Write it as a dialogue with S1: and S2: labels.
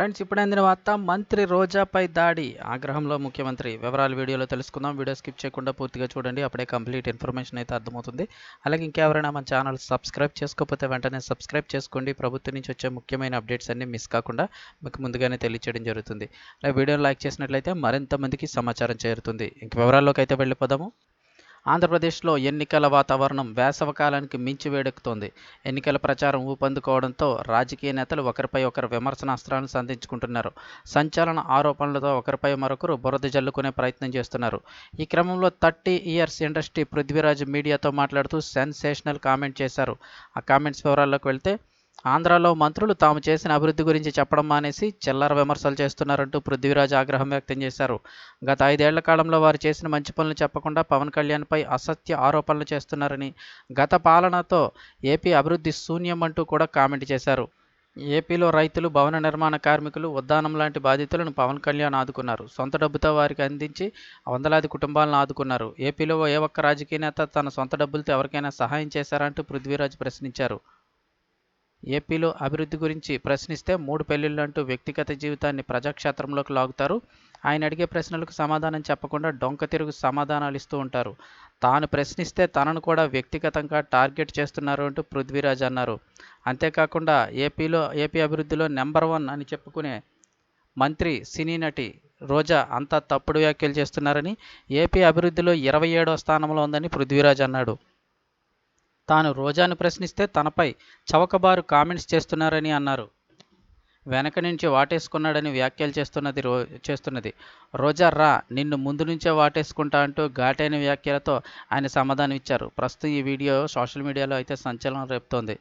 S1: Friends ఇప్పుడు అందిన వార్త మంత్రి రోజాపై దాడి. ఆగ్రహంలో ముఖ్యమంత్రి వివరాలు వీడియోలో తెలుసుకుందాం. వీడియో స్కిప్ చేయకుండా పూర్తిగా చూడండి అప్పుడే కంప్లీట్ ఇన్ఫర్మేషన్ అయితే అర్థమవుతుంది. అలాగే ఇంకెవరైనా మన ఛానల్ సబ్స్క్రైబ్ చేసుకోకపోతే వెంటనే సబ్స్క్రైబ్ చేసుకోండి. ప్రభుత్వం నుంచి వచ్చే ముఖ్యమైన అప్డేట్స్ అన్ని మిస్ కాకుండా మీకు ముందుగానే తెలియచేయడం జరుగుతుంది. అలాగే వీడియోని లైక్ చేసినట్లయితే మరింత మందికి సమాచారం చేరుతుంది. ఇంక వివరాల్లోకి అయితే వెళ్ళిపోదాము. ఆంధ్రప్రదేశ్లో ఎన్నికల వాతావరణం వేసవకాలానికి మించి వేడెక్కుతోంది. ఎన్నికల ప్రచారం ఊపందుకోవడంతో రాజకీయ నేతలు ఒకరిపై ఒకరు విమర్శనాస్త్రాలను సంధించుకుంటున్నారు. సంచలన ఆరోపణలతో ఒకరిపై మరొకరు బురద జల్లుకునే ప్రయత్నం చేస్తున్నారు. ఈ క్రమంలో థర్టీ ఇయర్స్ ఇండస్ట్రీ పృథ్వీరాజ్ మీడియాతో మాట్లాడుతూ సెన్సేషనల్ కామెంట్ చేశారు. ఆ కామెంట్స్ వివరాల్లోకి వెళ్తే ఆంధ్రాలో మంత్రులు తాము చేసిన అభివృద్ధి గురించి చెప్పడం మానేసి చిల్లర విమర్శలు చేస్తున్నారంటూ పృథ్వీరాజ్ ఆగ్రహం వ్యక్తం చేశారు. గత ఐదేళ్ళ కాలంలో వారు చేసిన మంచి పనులు చెప్పకుండా పవన్ కళ్యాణ్పై అసత్య ఆరోపణలు చేస్తున్నారని గత పాలనతో ఏపీ అభివృద్ధి శూన్యం అంటూ కూడా కామెంట్ చేశారు. ఏపీలో రైతులు భవన నిర్మాణ కార్మికులు ఉద్దానం లాంటి బాధితులను పవన్ కళ్యాణ్ ఆదుకున్నారు. సొంత డబ్బుతో వారికి అందించి వందలాది కుటుంబాలను ఆదుకున్నారు. ఏపీలో ఏ ఒక్క రాజకీయ నేత తన సొంత డబ్బులతో ఎవరికైనా సహాయం చేశారంటూ పృథ్వీరాజ్ ప్రశ్నించారు. ఏపీలో అభివృద్ధి గురించి ప్రశ్నిస్తే మూడు పెళ్ళిళ్ళు అంటూ వ్యక్తిగత జీవితాన్ని ప్రజాక్షేత్రంలోకి లాగుతారు. ఆయన అడిగే ప్రశ్నలకు సమాధానం చెప్పకుండా డొంక తిరుగు సమాధానాలు ఇస్తూ ఉంటారు. తాను ప్రశ్నిస్తే తనను కూడా వ్యక్తిగతంగా టార్గెట్ చేస్తున్నారు అంటూ పృథ్వీరాజ్ అన్నారు. అంతేకాకుండా ఏపీలో ఏపీ అభివృద్ధిలో నెంబర్ వన్ అని చెప్పుకునే మంత్రి సినీ నటి రోజా అంతా తప్పుడు వ్యాఖ్యలు చేస్తున్నారని ఏపీ అభివృద్ధిలో ఇరవై ఏడో స్థానంలో ఉందని పృథ్వీరాజ్ అన్నాడు. తాను రోజాను ప్రశ్నిస్తే తనపై చవకబారు కామెంట్స్ చేస్తున్నారని అన్నారు. వెనక నుంచి వాటేసుకున్నాడని వ్యాఖ్యలు చేస్తున్నది రో చేస్తున్నది. రోజా రా నిన్ను ముందు నుంచే వాటేసుకుంటా అంటూ ఘాటైన వ్యాఖ్యలతో ఆయన సమాధానం ఇచ్చారు ప్రస్తుతం ఈ వీడియో సోషల్ మీడియాలో అయితే సంచలనం రేపుతోంది.